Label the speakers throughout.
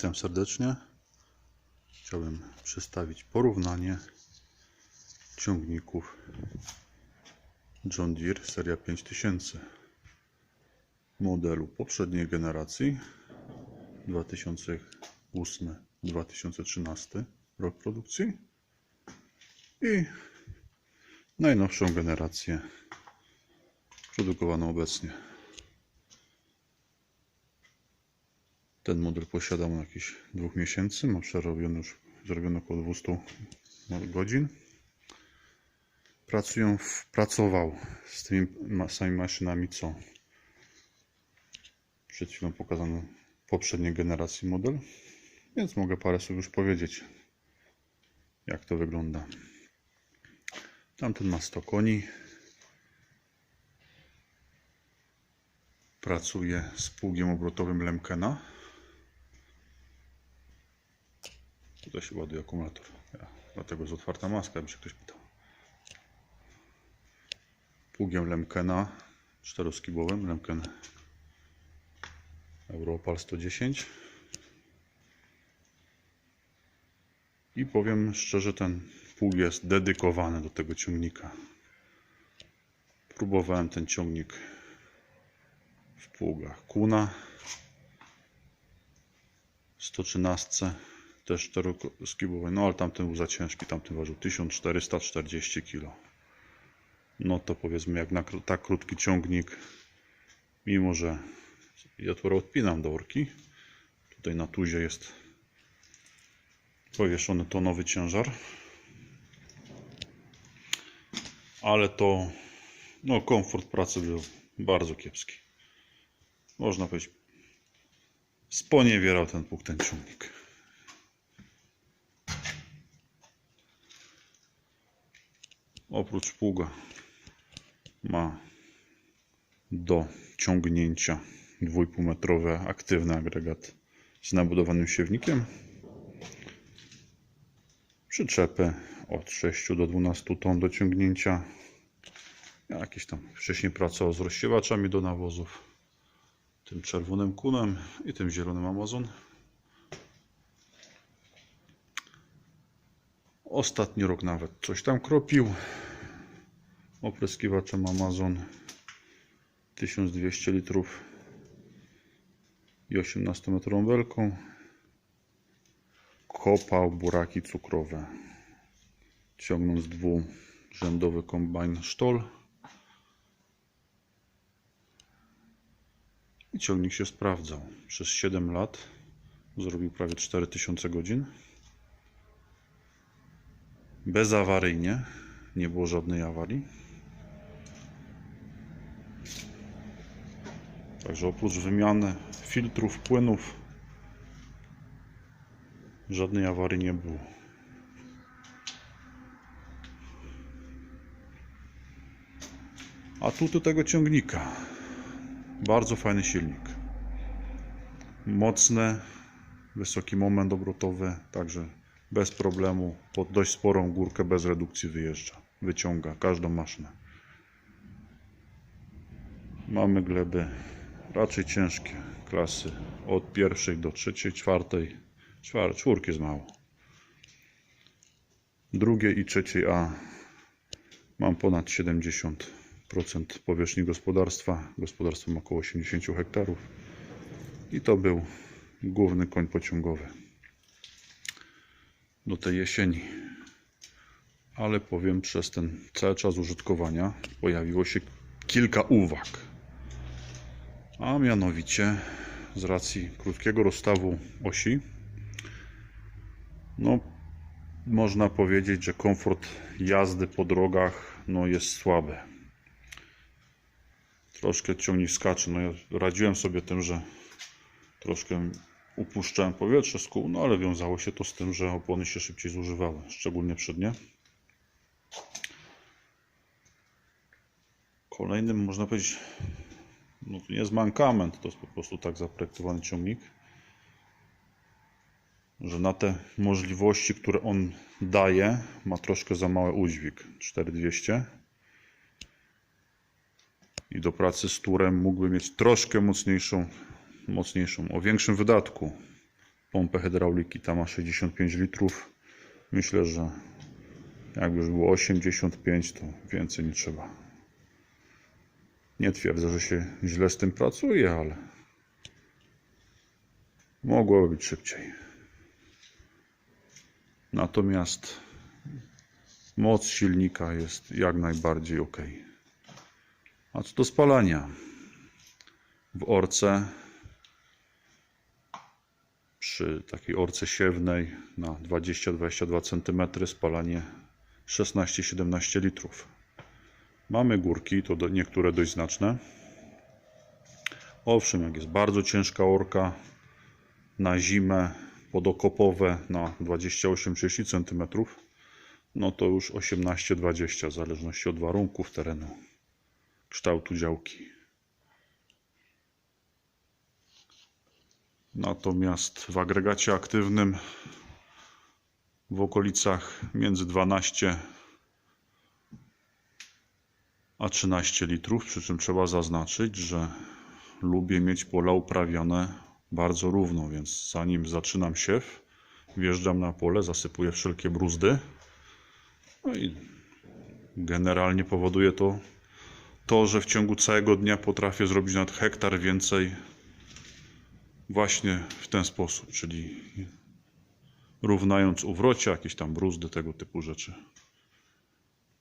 Speaker 1: Witam serdecznie. Chciałbym przedstawić porównanie ciągników John Deere seria 5000 modelu poprzedniej generacji 2008-2013 rok produkcji i najnowszą generację produkowaną obecnie. Ten model posiadam od jakichś dwóch miesięcy. Ma przerobiony już zrobione około 200 godzin. Pracują pracował z tymi samymi maszynami, co przed chwilą pokazano poprzedniej generacji model. Więc mogę parę słów już powiedzieć, jak to wygląda. Tamten ma 100 koni. Pracuje z pługiem obrotowym Lemkena. Tutaj się ładuje akumulator. Ja, dlatego jest otwarta maska, jakby się ktoś pytał. Pługiem Lemkena czteroskibowym, Lemken Europal 110. I powiem szczerze, ten pług jest dedykowany do tego ciągnika. Próbowałem ten ciągnik w pługach Kuna 113 też czteroskibowej, no ale tamten był za ciężki, tamten ważył 1440 kg. No to powiedzmy, jak na tak krótki ciągnik, mimo że ja tu odpinam do orki, tutaj na tuzie jest powieszony tonowy ciężar, ale to no komfort pracy był bardzo kiepski. Można powiedzieć, sponiewierał ten pług, ten ciągnik. Oprócz pługa ma do ciągnięcia 2,5 metrowy aktywny agregat z nabudowanym siewnikiem. Przyczepy od 6 do 12 ton do ciągnięcia. Jakiś tam wcześniej pracował z rozsiewaczami do nawozów. Tym czerwonym kunem i tym zielonym Amazon. Ostatni rok nawet coś tam kropił. Opryskiwaczem Amazon 1200 litrów i 18 metrową belką. Kopał buraki cukrowe, ciągnąc dwurzędowy kombajn Stoll. I ciągnik się sprawdzał. Przez 7 lat zrobił prawie 4000 godzin. Bezawaryjnie. Nie było żadnej awarii. Także oprócz wymiany filtrów, płynów, żadnej awarii nie było. Atuty tego ciągnika. Bardzo fajny silnik. Mocne, wysoki moment obrotowy, także bez problemu pod dość sporą górkę bez redukcji wyjeżdża. Wyciąga każdą maszynę. Mamy gleby raczej ciężkie, klasy od pierwszej do trzeciej, czwartej, czwar, czwórki jest mało. Drugiej i trzeciej A mam ponad 70% powierzchni gospodarstwa. Gospodarstwo ma około 80 hektarów. I to był główny koń pociągowy do tej jesieni. Ale powiem, przez ten cały czas użytkowania pojawiło się kilka uwag. A mianowicie z racji krótkiego rozstawu osi, no można powiedzieć, że komfort jazdy po drogach no, jest słaby. Troszkę ciągnik skacze. No, ja radziłem sobie tym, że troszkę upuszczałem powietrze z kół, no ale wiązało się to z tym, że opony się szybciej zużywały, szczególnie przednie. Kolejnym można powiedzieć, no to nie jest mankament, to jest po prostu tak zaprojektowany ciągnik, że na te możliwości, które on daje, ma troszkę za mały udźwig 4200 i do pracy z turem mógłby mieć troszkę mocniejszą, mocniejszą, o większym wydatku pompę hydrauliki, ta ma 65 litrów. Myślę, że jakby już było 85, to więcej nie trzeba. Nie twierdzę, że się źle z tym pracuje, ale mogłoby być szybciej. Natomiast moc silnika jest jak najbardziej ok. A co do spalania? W orce przy takiej orce siewnej na 20-22 cm spalanie 16-17 litrów. Mamy górki, to niektóre dość znaczne. Owszem, jak jest bardzo ciężka orka na zimę podokopowe na 28-30 cm, no to już 18-20 w zależności od warunków terenu, kształtu działki. Natomiast w agregacie aktywnym w okolicach między 12 a 13 litrów, przy czym trzeba zaznaczyć, że lubię mieć pola uprawione bardzo równo, więc zanim zaczynam siew, wjeżdżam na pole, zasypuję wszelkie bruzdy. No i generalnie powoduje to to, że w ciągu całego dnia potrafię zrobić nawet hektar więcej właśnie w ten sposób, czyli równając uwrocie, jakieś tam bruzdy, tego typu rzeczy.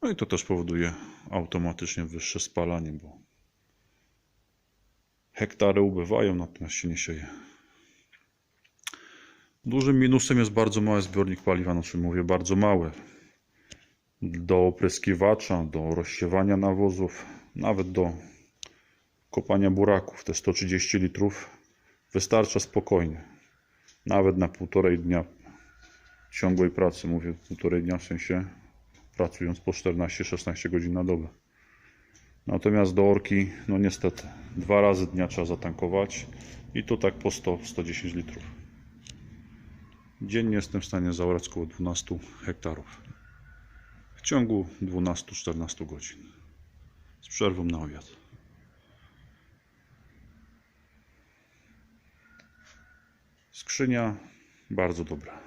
Speaker 1: No i to też powoduje automatycznie wyższe spalanie, bo hektary ubywają, natomiast się nie sieje. Dużym minusem jest bardzo mały zbiornik paliwa, znaczy mówię bardzo mały. Do opryskiwacza, do rozsiewania nawozów, nawet do kopania buraków, te 130 litrów wystarcza spokojnie. Nawet na półtorej dnia ciągłej pracy, mówię półtorej dnia w sensie pracując po 14-16 godzin na dobę. Natomiast do orki, no niestety, dwa razy dnia trzeba zatankować i to tak po 100-110 litrów. Dziennie jestem w stanie zaorać około 12 hektarów w ciągu 12-14 godzin z przerwą na obiad. Skrzynia bardzo dobra.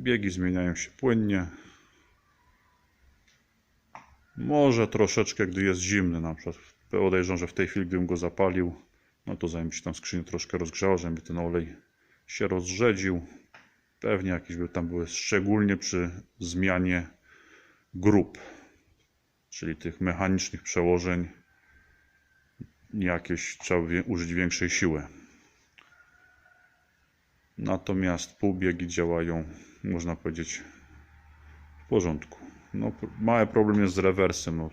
Speaker 1: Biegi zmieniają się płynnie. Może troszeczkę, gdy jest zimny, na przykład podejrzewam, że w tej chwili, gdybym go zapalił, no to zanim się tam skrzynię troszkę rozgrzała, żeby ten olej się rozrzedził. Pewnie jakieś by tam były, szczególnie przy zmianie grup, czyli tych mechanicznych przełożeń, jakieś trzeba użyć większej siły. Natomiast półbiegi działają, można powiedzieć, w porządku. No, mały problem jest z rewersem. No,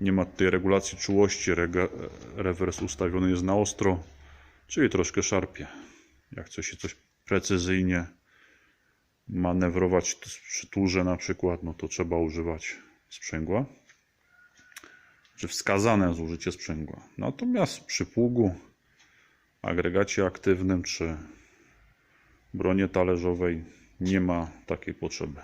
Speaker 1: nie ma tej regulacji czułości. Rega, rewers ustawiony jest na ostro, czyli troszkę szarpie. Jak chce się coś precyzyjnie manewrować przy turze na przykład, no to trzeba używać sprzęgła. Czy wskazane jest użycie sprzęgła. Natomiast przy pługu, agregacie aktywnym czy bronie talerzowej nie ma takiej potrzeby.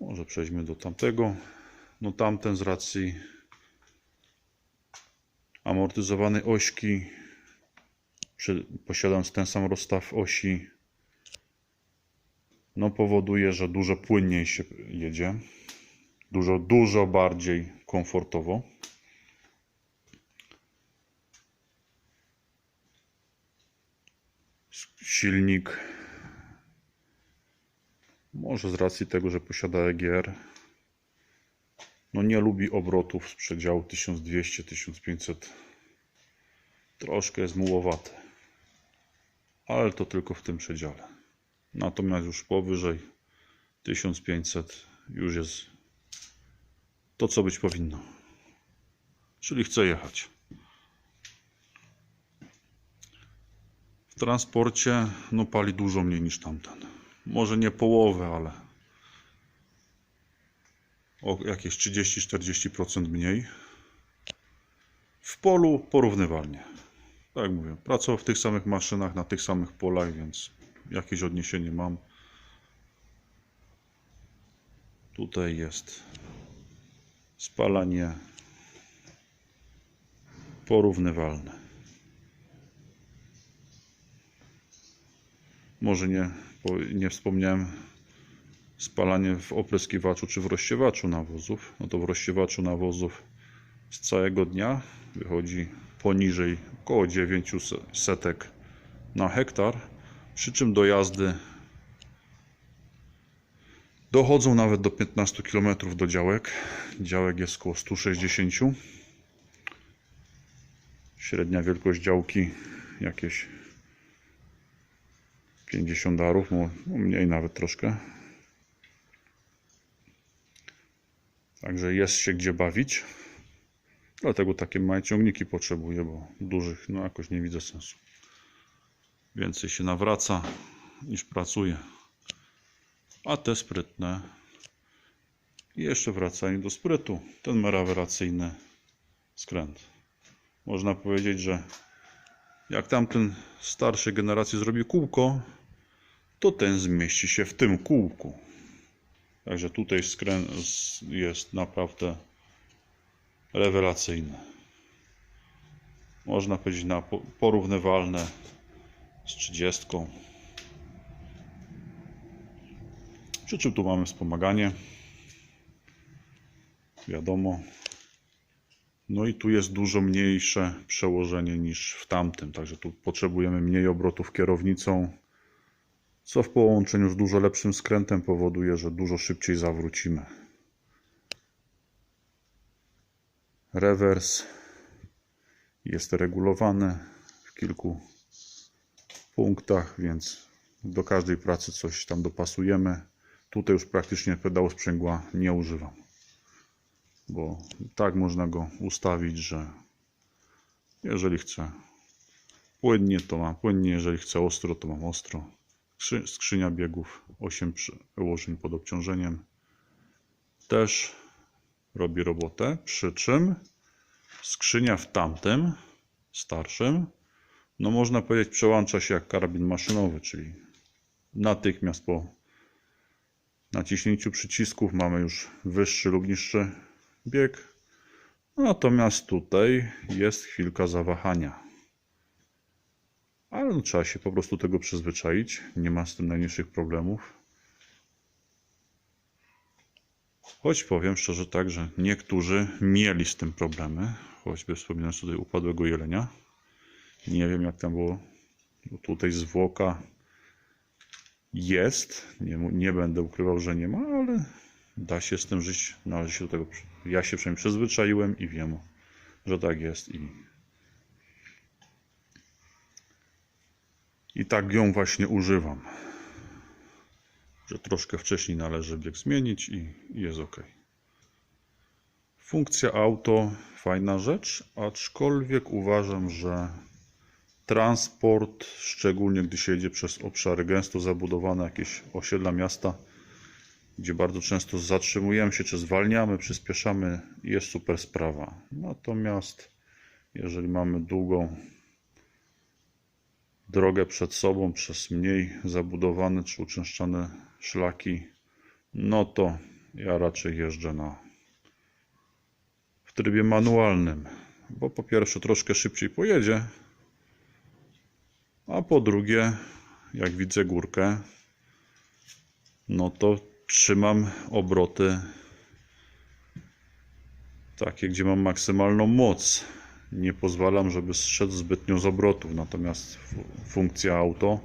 Speaker 1: Może przejdźmy do tamtego. No tamten z racji amortyzowanej ośki, posiadając ten sam rozstaw osi, no powoduje, że dużo płynniej się jedzie. Dużo, dużo bardziej komfortowo. silnik może z racji tego, że posiada EGR no nie lubi obrotów z przedziału 1200-1500 troszkę jest mułowaty ale to tylko w tym przedziale. Natomiast już powyżej 1500 już jest to co być powinno. Czyli chce jechać. W transporcie no pali dużo mniej niż tamten. Może nie połowę, ale o jakieś 30-40% mniej. W polu porównywalnie. Tak jak mówię, pracował w tych samych maszynach, na tych samych polach, więc jakieś odniesienie mam. Tutaj jest spalanie porównywalne. Może nie, nie wspomniałem spalanie w opryskiwaczu czy w rozsiewaczu nawozów. No to w rozsiewaczu nawozów z całego dnia wychodzi poniżej około 900 setek na hektar, przy czym dojazdy dochodzą nawet do 15 km do działek. Działek jest około 160. Średnia wielkość działki jakieś 50 arów, no mniej nawet troszkę. Także jest się gdzie bawić. Dlatego takie małe ciągniki potrzebuję, bo dużych no jakoś nie widzę sensu. Więcej się nawraca niż pracuje. A te sprytne i jeszcze wracają do sprytu. Ten meraweracyjny skręt. Można powiedzieć, że jak tamten starszej generacji zrobi kółko, to ten zmieści się w tym kółku. Także tutaj skręt jest naprawdę rewelacyjny. Można powiedzieć na po- porównywalne z 30. Przy czym tu mamy wspomaganie. Wiadomo. No i tu jest dużo mniejsze przełożenie niż w tamtym, także tu potrzebujemy mniej obrotów kierownicą, co w połączeniu z dużo lepszym skrętem powoduje, że dużo szybciej zawrócimy. Rewers jest regulowany w kilku punktach, więc do każdej pracy coś tam dopasujemy. Tutaj już praktycznie pedału sprzęgła nie używam bo tak można go ustawić, że jeżeli chcę płynnie, to mam płynnie, jeżeli chcę ostro, to mam ostro. Skrzy- Skrzynia biegów 8 przełożeń pod obciążeniem też robi robotę, przy czym skrzynia w tamtym, starszym, no można powiedzieć przełącza się jak karabin maszynowy, czyli natychmiast po naciśnięciu przycisków mamy już wyższy lub niższy bieg. Natomiast tutaj jest chwilka zawahania. Ale no, trzeba się po prostu tego przyzwyczaić. Nie ma z tym najmniejszych problemów. Choć powiem szczerze tak, że niektórzy mieli z tym problemy. Choćby wspominając tutaj upadłego jelenia. Nie wiem jak tam było. Bo tutaj zwłoka jest. Nie, nie będę ukrywał, że nie ma, ale da się z tym żyć. Należy się do tego. Ja się przynajmniej przyzwyczaiłem i wiem, że tak jest. I, I tak ją właśnie używam. Że troszkę wcześniej należy bieg zmienić i, jest ok. Funkcja auto fajna rzecz, aczkolwiek uważam, że transport, szczególnie gdy się jedzie przez obszary gęsto zabudowane, jakieś osiedla miasta, gdzie bardzo często zatrzymujemy się, czy zwalniamy, przyspieszamy, jest super sprawa. Natomiast jeżeli mamy długą drogę przed sobą, przez mniej zabudowane czy uczęszczane szlaki, no to ja raczej jeżdżę na w trybie manualnym, bo po pierwsze troszkę szybciej pojedzie, a po drugie, jak widzę górkę, no to trzymam obroty takie, gdzie mam maksymalną moc. Nie pozwalam, żeby zszedł zbytnio z obrotów. Natomiast fu- funkcja auto,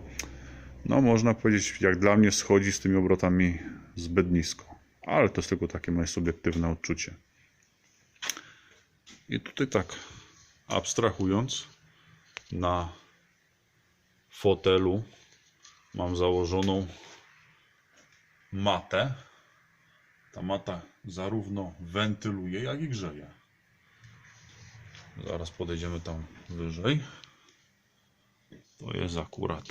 Speaker 1: no można powiedzieć, jak dla mnie schodzi z tymi obrotami zbyt nisko. Ale to jest tylko takie moje subiektywne odczucie. I tutaj tak, abstrahując, na fotelu mam założoną matę. Ta mata zarówno wentyluje, jak i grzeje. Zaraz podejdziemy tam wyżej. To jest akurat.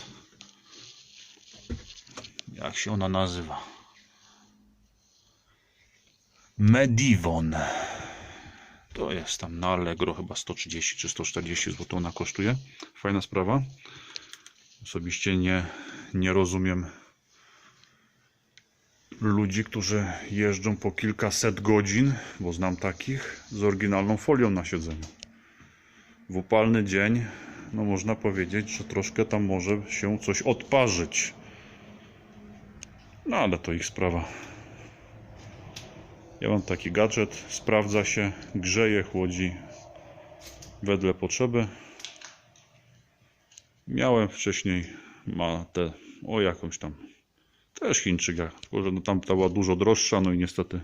Speaker 1: Jak się ona nazywa? Medivon. To jest tam na Allegro chyba 130 czy 140 zł ona kosztuje. Fajna sprawa. Osobiście nie, nie rozumiem ludzi, którzy jeżdżą po kilkaset godzin, bo znam takich, z oryginalną folią na siedzeniu. W upalny dzień, no można powiedzieć, że troszkę tam może się coś odparzyć. No ale to ich sprawa. Ja mam taki gadżet, sprawdza się, grzeje, chłodzi wedle potrzeby. Miałem wcześniej ma te, o jakąś tam, też Chińczyka, tylko że no tamta była dużo droższa, no i niestety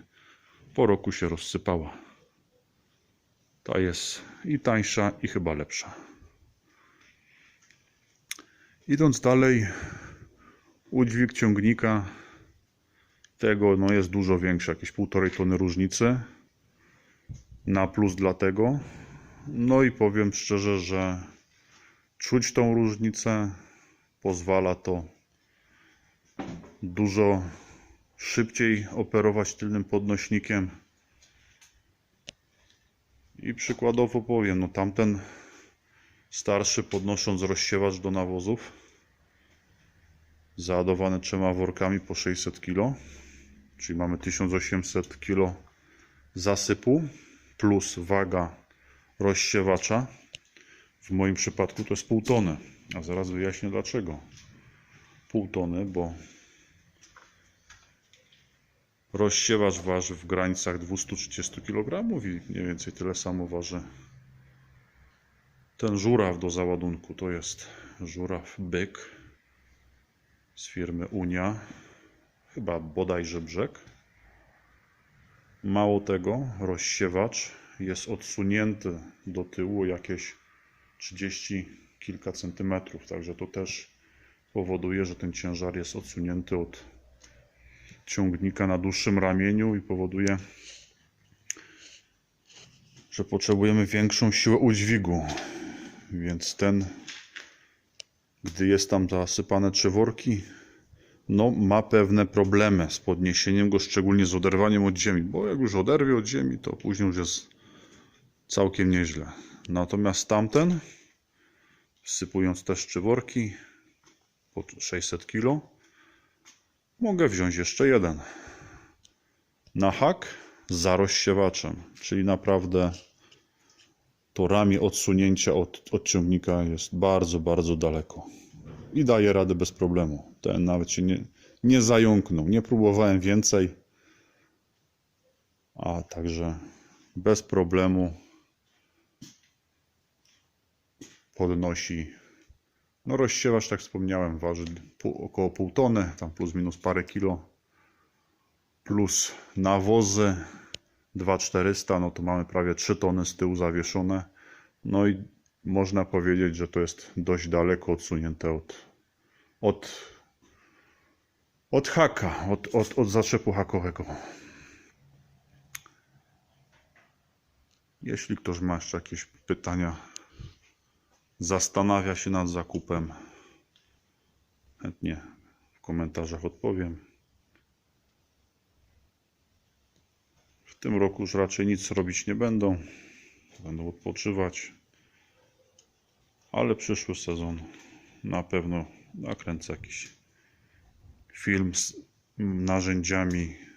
Speaker 1: po roku się rozsypała. Ta jest i tańsza, i chyba lepsza. Idąc dalej, udźwig ciągnika tego no jest dużo większy, jakieś półtorej tony różnicy. Na plus dlatego. No i powiem szczerze, że czuć tą różnicę. Pozwala to dużo szybciej operować tylnym podnośnikiem. I przykładowo powiem, no tamten starszy podnosząc rozsiewacz do nawozów załadowany trzema workami po 600 kg, czyli mamy 1800 kg zasypu plus waga rozsiewacza. W moim przypadku to jest pół tony, a zaraz wyjaśnię dlaczego. Pół tony, bo rozsiewacz waży w granicach 230 kg i mniej więcej tyle samo waży ten żuraw do załadunku. To jest żuraw byk z firmy Unia, chyba bodajże brzeg. Mało tego, rozsiewacz jest odsunięty do tyłu jakieś 30 kilka centymetrów, także to też powoduje, że ten ciężar jest odsunięty od ciągnika na dłuższym ramieniu i powoduje, że potrzebujemy większą siłę udźwigu. Więc ten, gdy jest tam zasypane trzy worki, no ma pewne problemy z podniesieniem go, szczególnie z oderwaniem od ziemi, bo jak już oderwie od ziemi, to później już jest całkiem nieźle. Natomiast tamten, wsypując też trzy worki po 600 kg, mogę wziąć jeszcze jeden na hak za rozsiewaczem, czyli naprawdę to ramię odsunięcia od, od ciągnika jest bardzo, bardzo daleko. I daje radę bez problemu. Ten nawet się nie, nie zająknął. Nie próbowałem więcej. A także bez problemu podnosi. No rozsiewacz, tak wspomniałem, waży pół, około pół tony, tam plus minus parę kilo. Plus nawozy 2400, no to mamy prawie 3 tony z tyłu zawieszone. No i można powiedzieć, że to jest dość daleko odsunięte od, od, od haka, od, od, od zaczepu hakowego. Jeśli ktoś ma jeszcze jakieś pytania, zastanawia się nad zakupem, chętnie w komentarzach odpowiem. W tym roku już raczej nic robić nie będą. Będą odpoczywać. Ale przyszły sezon na pewno nakręcę jakiś film z narzędziami